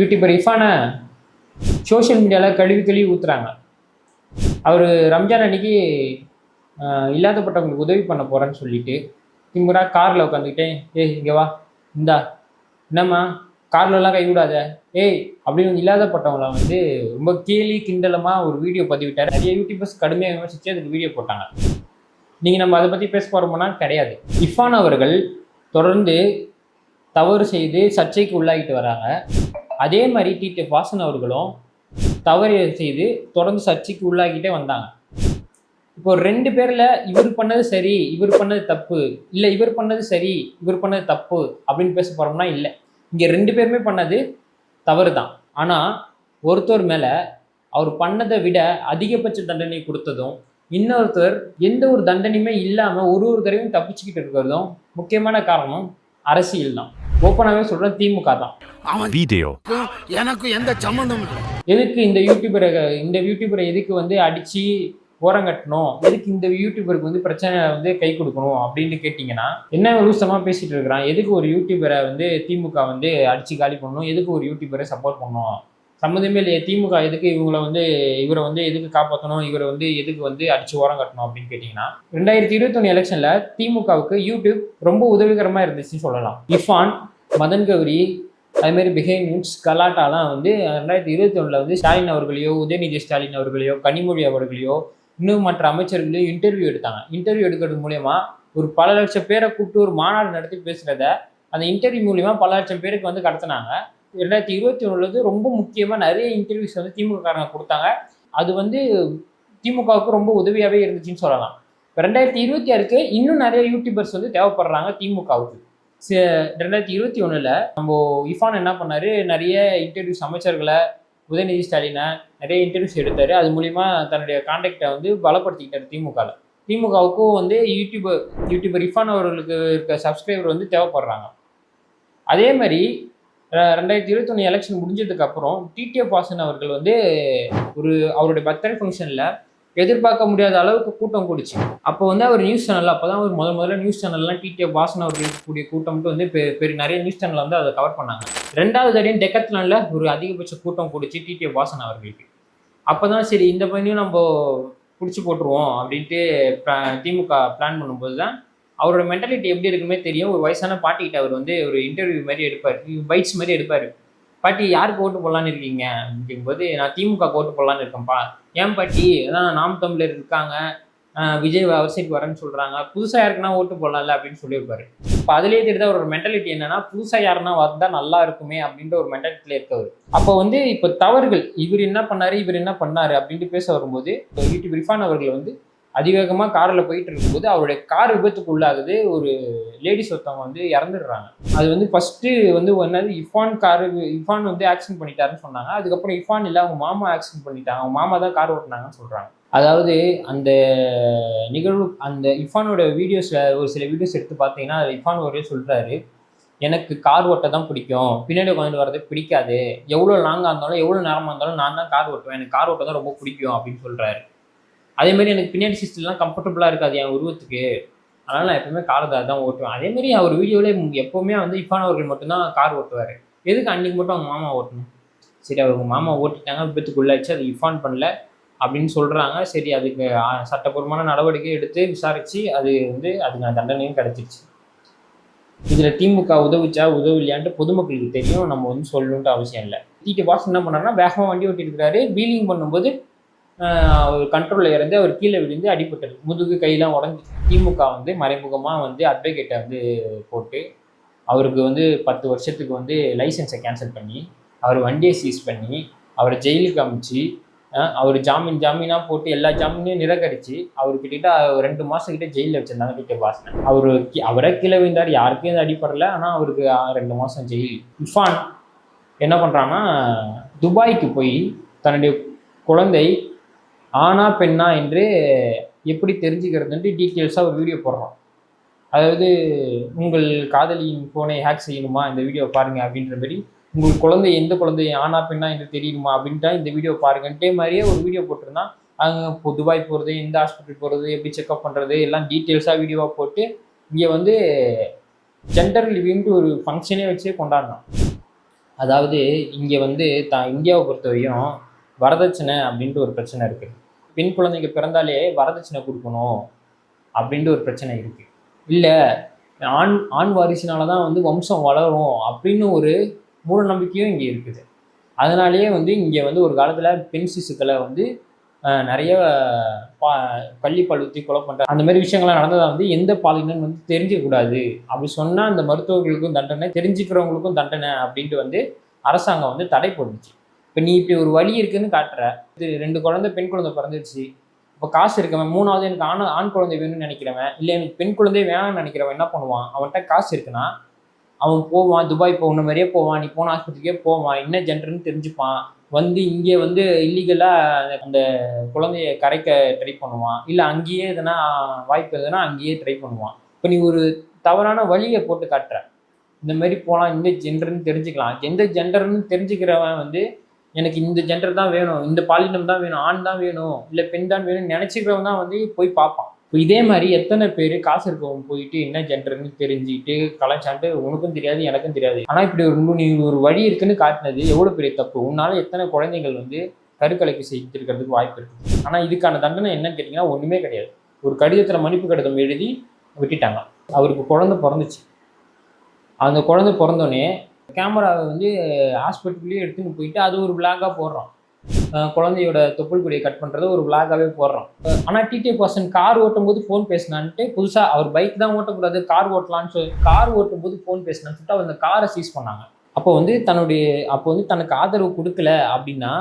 YouTuber இஃபானை social மீடியாவில் கழுவி கழுவி ஊத்துறாங்க. அவர் ரம்ஜான் அன்னைக்கு இல்லாதப்பட்டவங்களுக்கு உதவி பண்ண போகிறேன்னு சொல்லிட்டு திமுறா காரில் உட்காந்துக்கிட்டேன் ஏய் இங்கே வா இந்தா என்னம்மா கார்லலாம் கை விடாத ஏய் அப்படின்னு இல்லாதப்பட்டவங்கள வந்து ரொம்ப கேலி கிண்டலமாக ஒரு வீடியோ பதிவிட்டார். நிறைய யூடியூபர்ஸ் கடுமையாக விமர்சித்து அதுக்கு வீடியோ போட்டாங்க. நீங்கள் நம்ம அதை பற்றி பேச போகிறோம்னா கிடையாது. இஃபான் அவர்கள் தொடர்ந்து தவறு செய்து சர்ச்சைக்கு உள்ளாகிட்டு வராங்க. அதே மாதிரி டிடிஎஃப் வாசன் அவர்களும் தவறு செய்து தொடர்ந்து சர்ச்சைக்கு உள்ளாகிட்டே வந்தாங்க. இப்போ ரெண்டு பேரில் இவர் பண்ணது சரி இவர் பண்ணது தப்பு இல்லை இவர் பண்ணது சரி இவர் பண்ணது தப்பு அப்படின்னு பேச போகிறோம்னா இல்லை. இங்கே ரெண்டு பேருமே பண்ணது தவறு தான் ஆனால் ஒருத்தர் மேலே அவர் பண்ணதை விட அதிகபட்ச தண்டனை கொடுத்ததும் இன்னொருத்தர் எந்த ஒரு தண்டனையுமே இல்லாமல் ஒரு ஒரு தடவையும் தப்பிச்சுக்கிட்டு இருக்கிறதும் முக்கியமான காரணம் அரசியல் தான் ஓப்பனாகவே சொல்றேன் திமுக தான். Video. எனக்கும் எந்த சம்மந்தமும் இல்லை. எதுக்கு இந்த யூடியூபரை இந்த யூடியூபரை எதுக்கு வந்து அடிச்சு ஓரங்கட்டணும் எதுக்கு இந்த யூடியூபருக்கு வந்து பிரச்சனை வந்து கை கொடுக்கணும் அப்படின்னு கேட்டிங்கன்னா என்ன லூசமா பேசிட்டு இருக்கிறான்? எதுக்கு ஒரு யூடியூபரை வந்து திமுக வந்து அடிச்சு காலி பண்ணணும்? எதுக்கு ஒரு யூடியூபரை சப்போர்ட் பண்ணணும்? சம்மந்தமே இல்லையே திமுக எதுக்கு இவங்களை வந்து இவரை வந்து எதுக்கு காப்பாற்றணும் இவரை வந்து எதுக்கு வந்து அடிச்சு ஓரம் கட்டணும் அப்படின்னு கேட்டிங்கன்னா ரெண்டாயிரத்தி இருபத்தொன்னு எலெக்ஷன்ல திமுகவுக்கு யூடியூப் ரொம்ப உதவிகரமா இருந்துச்சுன்னு சொல்லலாம். இஃபான் மதன் கௌரி அதுமாரி பிஹைண்ட் நியூஸ் கலாட்டாலாம் வந்து ரெண்டாயிரத்தி இருபத்தி ஒன்றில் வந்து ஸ்டாலின் அவர்களையோ உதயநிதி ஸ்டாலின் அவர்களையோ கனிமொழி அவர்களையோ இன்னும் மற்ற அமைச்சர்களையும் இன்டர்வியூ எடுத்தாங்க. இன்டர்வியூ எடுக்கிறது மூலயமா ஒரு பல லட்சம் பேரை கூப்பிட்டு ஒரு மாநாடு நடத்தி பேசுகிறத அந்த இன்டர்வியூ மூலியமா பல லட்சம் பேருக்கு வந்து கடத்தினாங்க. ரெண்டாயிரத்தி இருபத்தி ஒன்றுல ரொம்ப முக்கியமாக நிறைய இன்டர்வியூஸ் வந்து திமுககாரங்க கொடுத்தாங்க. அது வந்து திமுகவுக்கு ரொம்ப உதவியாகவே இருந்துச்சுன்னு சொல்லலாம். இப்போ ரெண்டாயிரத்தி இருபத்தி ஆறுக்கு இன்னும் நிறைய யூடியூபர்ஸ் வந்து தேவைப்படுறாங்க திமுகவுக்கு. ரெண்டாயிரத்தி இருபத்தி ஒன்றில் நம்ம இஃபான் என்ன பண்ணார்? நிறைய இன்டர்வியூஸ் அமைச்சர்களை உதயநிதி ஸ்டாலினை நிறைய இன்டர்வியூஸ் எடுத்தார். அது மூலிமா தன்னுடைய கான்டாக்டை வந்து பலப்படுத்திக்கிட்டார் திமுகவில் திமுகவுக்கும் வந்து யூடியூபர் யூடியூபர் இஃபான் அவர்களுக்கு இருக்க சப்ஸ்கிரைபர் வந்து தேவைப்படுறாங்க. அதே மாதிரி ரெண்டாயிரத்தி இருபத்தொன்று எலெக்ஷன் முடிஞ்சதுக்கப்புறம் டிடிஎஃப் வாசன் அவர்கள் வந்து ஒரு அவருடைய பர்த்டே ஃபங்க்ஷனில் எதிர்பார்க்க முடியாத அளவுக்கு கூட்டம் கூடிச்சு. அப்போ வந்து அவர் நியூஸ் சேனலில் அப்போ தான் அவர் முதல் முதல்ல நியூஸ் சேனல்லாம் டிடிஎஃப் வாசன் அவர் இருக்கக்கூடிய கூட்டம்ட்டு வந்து பெரிய நிறைய நியூஸ் சேனலில் வந்து அதை கவர் பண்ணாங்க. ரெண்டாவது தடையும் டெக்கத்லானில் ஒரு அதிகபட்ச கூட்டம் கூடிச்சு டிடிஎஃப் வாசன் அவர்களுக்கு. அப்போ தான் சரி இந்த பையனையும் நம்ம பிடிச்சி போட்டுருவோம் அப்படின்ட்டு திமுக பிளான் பண்ணும்போது தான் அவரோட மென்டாலிட்டி எப்படி இருக்குமே தெரியும். ஒரு வயசான பாட்டிக்கிட்ட அவர் வந்து ஒரு இன்டர்வியூ மாதிரி எடுப்பார். பைட்ஸ் மாதிரி எடுப்பார். பாட்டி யாருக்கு ஓட்டு போடலான்னு இருக்கீங்க? அப்படிங்கும்போது நான் திமுக ஓட்டு போடலான்னு இருக்கேன்ப்பா. ஏன் பாட்டி? அதான் நாம் தமிழர் இருக்காங்க. விஜய் அவசியம் வரேன்னு சொல்கிறாங்க புதுசாக யாருக்குன்னா ஓட்டு போடலாம்ல அப்படின்னு சொல்லியிருப்பாரு. இப்போ அதுலேயே தெரியுது ஒரு மென்டாலிட்டி என்னன்னா புதுசாக யாருன்னா வந்தால் நல்லா இருக்குமே அப்படின்ற ஒரு மென்டாலிட்டியில் இருக்கவர். அப்போ வந்து இப்போ தவறுகள் இவர் என்ன பண்ணார் இவர் என்ன பண்ணாரு அப்படின்ட்டு பேச வரும்போது இப்போ யூடியூப் இர்ஃபான் அவர்கள் வந்து அதிவேகமாக காரில் போயிட்டு இருக்கும்போது அவருடைய கார் விபத்துக்கு உள்ளாகுது ஒரு லேடிஸ் ஒருத்தவங்க வந்து இறந்துடுறாங்க. அது வந்து ஃபஸ்ட்டு வந்து என்னது இஃபான் காரு இஃபான் வந்து ஆக்சிடென்ட் பண்ணிட்டாருன்னு சொன்னாங்க. அதுக்கப்புறம் இஃபான் இல்லை அவங்க மாமா ஆக்சிடென்ட் பண்ணிட்டாங்க. அவங்க மாமா தான் கார் ஓட்டினாங்கன்னு சொல்கிறாங்க அதாவது அந்த நிகழ்வு அந்த இஃபானோட வீடியோஸில் ஒரு சில வீடியோஸ் எடுத்து பார்த்தீங்கன்னா அது இஃபான் ஒரே சொல்கிறாரு எனக்கு கார் ஓட்ட தான் பிடிக்கும். பின்னாடி உட்காந்து வரது பிடிக்காது. எவ்வளோ லாங்காக இருந்தாலும் எவ்வளோ நேரமாக இருந்தாலும் நான் தான் கார் ஓட்டுவேன். எனக்கு கார் ஓட்ட தான் ரொம்ப பிடிக்கும் அப்படின்னு சொல்கிறாரு அதே மாதிரி எனக்கு பின்னாடி சிஸ்டம்லாம் கம்ஃபர்டபுளாக இருக்காது என் உருவத்துக்கு. அதனால் நான் எப்பவுமே கார் தான் தான் ஓட்டுவேன். அதே மாதிரி அவர் வீடியோவில் எப்போவுமே வந்து இஃபான் அவர்கள் மட்டும்தான் கார் ஓட்டுவார். எதுக்கு அன்னைக்கு மட்டும் அவங்க மாமா ஓட்டணும்? சரி அவங்க மாமா ஓட்டிட்டாங்க விபத்துக்குள்ளாச்சு அது இஃபான் பண்ணல அப்படின்னு சொல்கிறாங்க சரி அதுக்கு சட்டப்பூர்வமான நடவடிக்கை எடுத்து விசாரித்து அது வந்து அதுக்கு தண்டனையும் கிடச்சிருச்சு. இதில் திமுக உதவிச்சா உதவில்லையான்ட்டு பொதுமக்களுக்கு தெரியும். நம்ம வந்து சொல்லணுன்ட்டு அவசியம் இல்லை. டிடி பாஸ் என்ன பண்ணாருன்னா வேகமாக வண்டி ஓட்டிட்டு இருக்காரு வீலிங் பண்ணும்போது அவர் கண்ட்ரோலில் இறந்து அவர் கீழே விழுந்து அடிபட்டது. முதுகு கையெல்லாம் உடஞ்சி. திமுக வந்து மறைமுகமாக வந்து அட்வொகேட்டை வந்து போட்டு அவருக்கு வந்து பத்து வருஷத்துக்கு வந்து லைசன்ஸை கேன்சல் பண்ணி அவர் வண்டியை சீஸ் பண்ணி அவரை ஜெயிலுக்கு அமிச்சு அவர் ஜாமீன் ஜாமீனாக போட்டு எல்லா ஜாமீனையும் நிராகரித்து அவர் கிட்ட ரெண்டு மாதம் கிட்ட ஜெயிலில் வச்சிருந்தாங்க கிட்ட பாசன் அவர் அவரே கீழே விழுந்தார். யாருக்கும் எதுவும் அடிப்படல ஆனால் அவருக்கு ரெண்டு மாதம் ஜெயில். இஃபான் என்ன பண்ணுறான்னா துபாய்க்கு போய் தன்னுடைய குழந்தை ஆனா பெண்ணா என்று எப்படி தெரிஞ்சுக்கிறதுன்ட்டு டீட்டெயில்ஸாக ஒரு வீடியோ போடுறோம். அதாவது உங்கள் காதலியின் ஃபோனை ஹேக் செய்யணுமா? இந்த வீடியோ பாருங்கள் அப்படின்ற மாதிரி. உங்கள் குழந்தை எந்த குழந்தை ஆனா பெண்ணா என்று தெரியணுமா அப்படின்ட்டா இந்த வீடியோ பாருங்கன்ட்டே மாதிரியே ஒரு வீடியோ போட்டிருந்தான் அங்கே இப்போ துபாய் போகிறது எந்த ஹாஸ்பிட்டல் போகிறது எப்படி செக்அப் பண்ணுறது எல்லாம் டீட்டெயில்ஸாக வீடியோவாக போட்டு இங்கே வந்து ஜெண்டர் லிவிங்ட்டு ஒரு ஃபங்க்ஷனே வச்சே கொண்டாடினான் அதாவது இங்கே வந்து த இந்தியாவை பொறுத்தவரையும் வரதட்சணை அப்படின்ட்டு ஒரு பிரச்சனை இருக்குது பெண் குழந்தைங்க பிறந்தாலே வரதட்சணை கொடுக்கணும் அப்படின்ட்டு ஒரு பிரச்சனை இருக்குது இல்லை ஆண் ஆண் வாரிசினால தான் வந்து வம்சம் வளரும் அப்படின்னு ஒரு மூட நம்பிக்கையும் இங்கே இருக்குது. அதனாலேயே வந்து இங்கே வந்து ஒரு காலத்தில் பெண் சிசுக்களை வந்து நிறைய பா பள்ளி பழுத்தி கொலை பண்ணுற அந்த மாதிரி விஷயங்கள்லாம் நடந்ததாக வந்து எந்த பாலினம் வந்து தெரிஞ்சிக்கக்கூடாது. அப்படி சொன்னால் அந்த மருத்துவர்களுக்கும் தண்டனை தெரிஞ்சுக்கிறவங்களுக்கும் தண்டனை அப்படின்ட்டு வந்து அரசாங்கம் வந்து தடை போட்டுச்சு. இப்போ நீ இப்படி ஒரு வழி இருக்குன்னு காட்டுற. இது ரெண்டு குழந்தை பெண் குழந்தை பிறந்துருச்சு. இப்போ காசு இருக்கவன் மூணாவது எனக்கு ஆண் ஆண் குழந்தை வேணும்னு நினைக்கிறவன் இல்லை எனக்கு பெண் குழந்தை வேணாம்னு நினைக்கிறவன் என்ன பண்ணுவான்? அவன்கிட்ட காசு இருக்குன்னா அவன் போவான் துபாய் போகணும் மாதிரியே போவான் நீ போன ஆஸ்பத்திரிக்கே போவான் என்ன ஜென்டர்னு தெரிஞ்சுப்பான். வந்து இங்கே வந்து இல்லீகலாக அந்த குழந்தைய கரைக்க ட்ரை பண்ணுவான். இல்லை அங்கேயே எதனா வாய்ப்பு எதுனா அங்கேயே ட்ரை பண்ணுவான். இப்போ நீ ஒரு தவறான வழியை போட்டு காட்டுற. இந்த மாதிரி போகலாம் இந்த ஜெண்டர்னு தெரிஞ்சுக்கலாம். எந்த ஜெண்டர்னு தெரிஞ்சுக்கிறவன் வந்து எனக்கு இந்த ஜெண்டர் தான் வேணும் இந்த பாலினம் தான் வேணும் ஆண் தான் வேணும் இல்லை பெண் தான் வேணும்னு நினச்சிக்கிறவங்க தான் வந்து போய் பார்ப்பான். இப்போ இதே மாதிரி எத்தனை பேர் காசு இருக்கவங்க போயிட்டு என்ன ஜெண்டர்னு தெரிஞ்சுட்டு கலாச்சான்ட்டு உனக்கும் தெரியாது எனக்கும் தெரியாது. ஆனால் இப்படி ஒரு நீ ஒரு வழி இருக்குன்னு காட்டினது எவ்வளோ பெரிய தப்பு? உன்னால எத்தனை குழந்தைகள் வந்து கருக்கலைப்பு செய்திருக்கிறதுக்கு வாய்ப்பு இருக்குது ஆனால் இதுக்கான தண்டனை என்னன்னு கேட்டிங்கன்னா ஒன்றுமே கிடையாது. ஒரு கடிதத்தில் மன்னிப்பு கடிதம் எழுதி விட்டுட்டாங்க. அவருக்கு குழந்தை பிறந்துச்சு. அந்த குழந்தை பிறந்தோடனே கேமராவை வந்து ஹாஸ்பிட்டல்லேயே எடுத்துன்னு போயிட்டு அது ஒரு விளாகாக போடுறோம். குழந்தையோட தொப்புள் கொடியை கட் பண்ணுறத ஒரு விளாகாகவே போடுறோம். ஆனால் டிடி பர்சன் கார் ஓட்டும் போது ஃபோன் பேசினான்ட்டு புதுசாக அவர் பைக் தான் ஓட்டக்கூடாது கார் ஓட்டலான்னு சொல்லி கார் ஓட்டும் போது ஃபோன் பேசினான்னு சொல்லிட்டு அவர் அந்த காரை சீஸ் பண்ணாங்க. அப்போ வந்து தன்னுடைய அப்போ வந்து தனக்கு ஆதரவு கொடுக்கல அப்படின்னா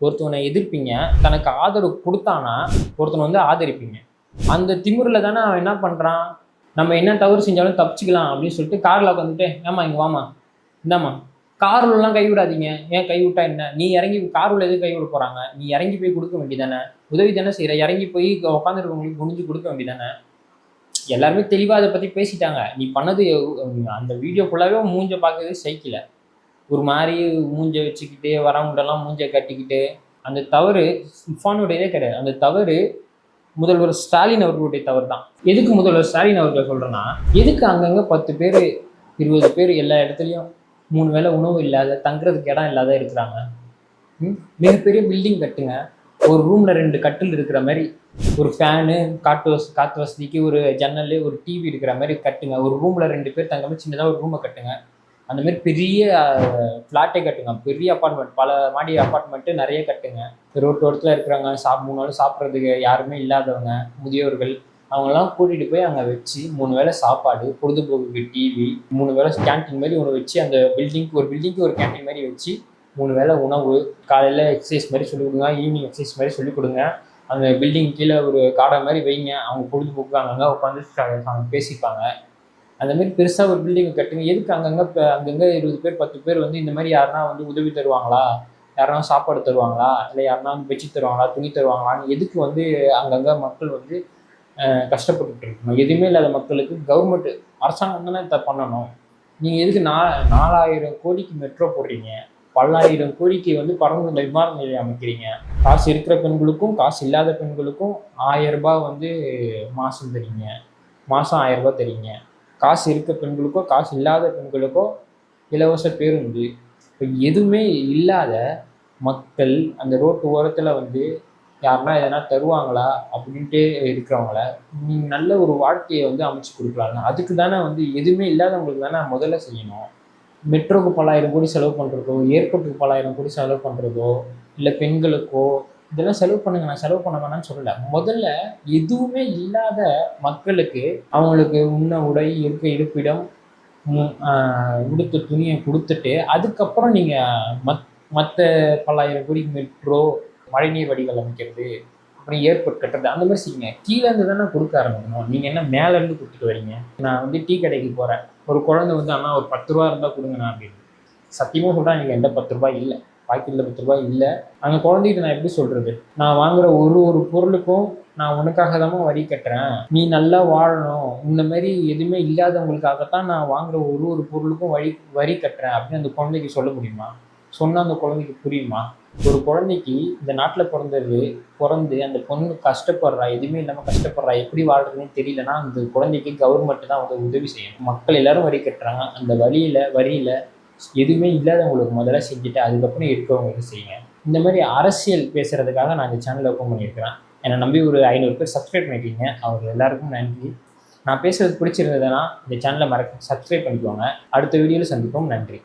ஒருத்தவனை எதிர்ப்பீங்க தனக்கு ஆதரவு கொடுத்தானா ஒருத்தனை வந்து ஆதரிப்பீங்க. அந்த திமுறில் தானே அவன் என்ன பண்ணுறான் நம்ம என்ன தவறு செஞ்சாலும் தப்பிச்சிக்கலாம் அப்படின்னு சொல்லிட்டு காரில் உட்காந்துட்டு ஏமா இங்கே வாமா என்னம்மா கார்லலாம் கை விடாதீங்க. ஏன் கைவிட்டா என்ன? நீ இறங்கி காரில் எதுவும் கைவிட போகிறாங்க நீ இறங்கி போய் கொடுக்க வேண்டியதானே? உதவி தானே செய்கிற இறங்கி போய் உட்காந்துருக்கவங்களுக்கு குனிஞ்சு கொடுக்க வேண்டியதானே? எல்லாருமே தெளிவாக அதை பற்றி பேசிட்டாங்க. நீ பண்ணது அந்த வீடியோ ஃபுல்லாகவே மூஞ்ச பார்க்கவே சைக்கிள ஒரு மாதிரி மூஞ்ச வச்சுக்கிட்டு வரவங்கள்டெல்லாம் மூஞ்ச கட்டிக்கிட்டு அந்த தவறு இஃபானுடையதே கிடையாது. அந்த தவறு முதல்வர் ஸ்டாலின் அவர்களுடைய தவறு தான் எதுக்கு முதல்வர் ஸ்டாலின் அவர்கள் சொல்கிறேன்னா எதுக்கு அங்கங்கே பத்து பேர் இருபது பேர் எல்லா இடத்துலையும் மூணு வேளை உணவு இல்லாத தங்குறதுக்கு இடம் இல்லாத இருக்கிறாங்க. ம்? மிகப்பெரிய பில்டிங் கட்டுங்க. ஒரு ரூமில் ரெண்டு கட்டில் இருக்கிற மாதிரி ஒரு ஃபேனு காற்று வச காற்று வசதிக்கு ஒரு ஜன்னல் ஒரு டிவி இருக்கிற மாதிரி கட்டுங்க. ஒரு ரூமில் ரெண்டு பேர் தங்க மாதிரி சின்னதாக ஒரு ரூமை கட்டுங்க. அந்த மாதிரி பெரிய ஃப்ளாட்டே கட்டுங்க. பெரிய அப்பார்ட்மெண்ட் பல மாடி அப்பார்ட்மெண்ட்டு நிறைய கட்டுங்க. ரோட்டோரத்தில் இருக்கிறவங்க சாப் மூணு நாள் சாப்பிட்றதுக்கு யாருமே இல்லாதவங்க முதியோர்கள் அவங்கெல்லாம் கூட்டிகிட்டு போய் அங்கே வச்சு மூணு வேளை சாப்பாடு பொழுதுபோக்குக்கு டிவி மூணு வேளை கேன்டீன் மாதிரி ஒன்று வச்சு அந்த பில்டிங்க்கு ஒரு பில்டிங்க்கு ஒரு கேன்டீன் மாதிரி வச்சு மூணு வேளை உணவு காலையில் எக்ஸசைஸ் மாதிரி சொல்லிக் கொடுங்க ஈவினிங் எக்ஸசைஸ் மாதிரி சொல்லிக் கொடுங்க. அந்த பில்டிங் கீழே ஒரு காடை மாதிரி வைங்க. அவங்க பொழுதுபோக்கு அங்கங்கே உட்காந்து அவங்க பேசிப்பாங்க. அந்த மாதிரி பெருசாக ஒரு பில்டிங்கை கட்டுங்க. எதுக்கு அங்கங்கே இப்போ அங்கங்கே இருபது பேர் பத்து பேர் வந்து இந்த மாதிரி யாருனா வந்து உதவி தருவாங்களா? யாருனா சாப்பாடு தருவாங்களா? இல்லை யாருனா வந்து பெட்ஷீட் தருவாங்களா? துணி தருவாங்களான்னு எதுக்கு வந்து அங்கங்கே மக்கள் வந்து கஷ்டப்பட்டுட்டு இருக்கணும் எதுவுமே இல்லாத மக்களுக்கு கவர்மெண்ட் அரசாங்கம் தானே இதை பண்ணணும்? நீங்கள் எதுக்கு நா நாலாயிரம் கோடிக்கு மெட்ரோ போடுறீங்க? பல்லாயிரம் கோடிக்கு வந்து பறந்து விமான நிலையம் அமைக்கிறீங்க. காசு இருக்கிற பெண்களுக்கும் காசு இல்லாத பெண்களுக்கும் ஆயிரம் ரூபாய் வந்து மாதம் தரீங்க. மாதம் ஆயிரம் ரூபாய் தரீங்க. காசு இருக்க பெண்களுக்கோ காசு இல்லாத பெண்களுக்கோ இலவச பேருந்து. இப்போ எதுவுமே இல்லாத மக்கள் அந்த ரோட்டு ஓரத்தில் வந்து யாருன்னா எதனா தருவாங்களா அப்படின்ட்டு இருக்கிறவங்கள நீங்கள் நல்ல ஒரு வாழ்க்கையை வந்து அமைச்சு கொடுக்கலாம்ல அதுக்கு தானே வந்து எதுவுமே இல்லாதவங்களுக்கு தானே முதல்ல செய்யணும். மெட்ரோக்கு பல்லாயிரம் கோடி செலவு பண்ணுறதோ ஏர்போர்ட்டுக்கு பல்லாயிரம் கோடி செலவு பண்ணுறதோ இல்லை பெண்களுக்கோ இதெல்லாம் செலவு பண்ணுங்க நான் செலவு பண்ண வேணாம்னு சொல்லலை. முதல்ல எதுவுமே இல்லாத மக்களுக்கு அவங்களுக்கு உண்ண உடை இருக்க இருப்பிடம் உடுத்த துணியை கொடுத்துட்டு அதுக்கப்புறம் நீங்கள் மத் மற்ற பல்லாயிரம் கோடி மெட்ரோ மழைநீர் வடிகள் அமைக்கிறது அப்புறம் ஏர்போர்ட் கட்டுறது அந்த மாதிரி செய்யுங்க. கீழேருந்து தானே கொடுக்க ஆரம்பிக்கணும். நீங்கள் என்ன மேலேருந்து கொடுத்துட்டு வரீங்க? நான் வந்து டீ கடைக்கு போகிறேன் ஒரு குழந்தை வந்து ஆனால் ஒரு பத்து ரூபா இருந்தால் கொடுங்கண்ணா அப்படின்னு. சத்தியமாக சொல்கிறேன் நீங்கள் எந்த பத்து ரூபாய் இல்லை. பாக்கெட்டில் பத்து ரூபாய் இல்லை. அந்த குழந்தைகிட்ட நான் எப்படி சொல்கிறது நான் வாங்குகிற ஒரு ஒரு பொருளுக்கும் நான் உனக்காக தான் வரி கட்டுறேன். நீ நல்லா வாழணும். இந்த மாதிரி எதுவுமே இல்லாதவங்களுக்காகத்தான் நான் வாங்குற ஒரு ஒரு பொருளுக்கும் வரி வரி கட்டுறேன் அப்படின்னு அந்த குழந்தைக்கு சொல்ல முடியுமா? சொன்னால் அந்த குழந்தைக்கு புரியுமா? ஒரு குழந்தைக்கு இந்த நாட்டில் பிறந்தது பிறந்து அந்த பொண்ணு கஷ்டப்படுறா எதுவுமே இல்லாமல் கஷ்டப்படுறா எப்படி வாழ்றதுன்னு தெரியலனா அந்த குழந்தைக்கு கவர்மெண்ட் தான் வந்து உதவி செய்யணும். மக்கள் எல்லாரும் வரி கட்டுறாங்க. அந்த வழியில் வரியில் எதுவுமே இல்லாதவங்களுக்கு முதல்ல செஞ்சுட்டு அதுக்கப்புறம் இருக்கவங்களுக்கு செய்யுங்க. இந்த மாதிரி அரசியல் பேசுகிறதுக்காக நான் இந்த சேனலில் ஓப்பன் பண்ணியிருக்கிறேன். என்னை நம்பி ஒரு ஐநூறு பேர் சப்ஸ்கிரைப் பண்ணியிருக்கீங்க அவங்க எல்லாருக்கும் நன்றி. நான் பேசுறது பிடிச்சிருந்ததுன்னா இந்த சேனலை மறக்க சப்ஸ்கிரைப் பண்ணிக்கோங்க. அடுத்த வீடியோவில் சந்திப்போம். நன்றி.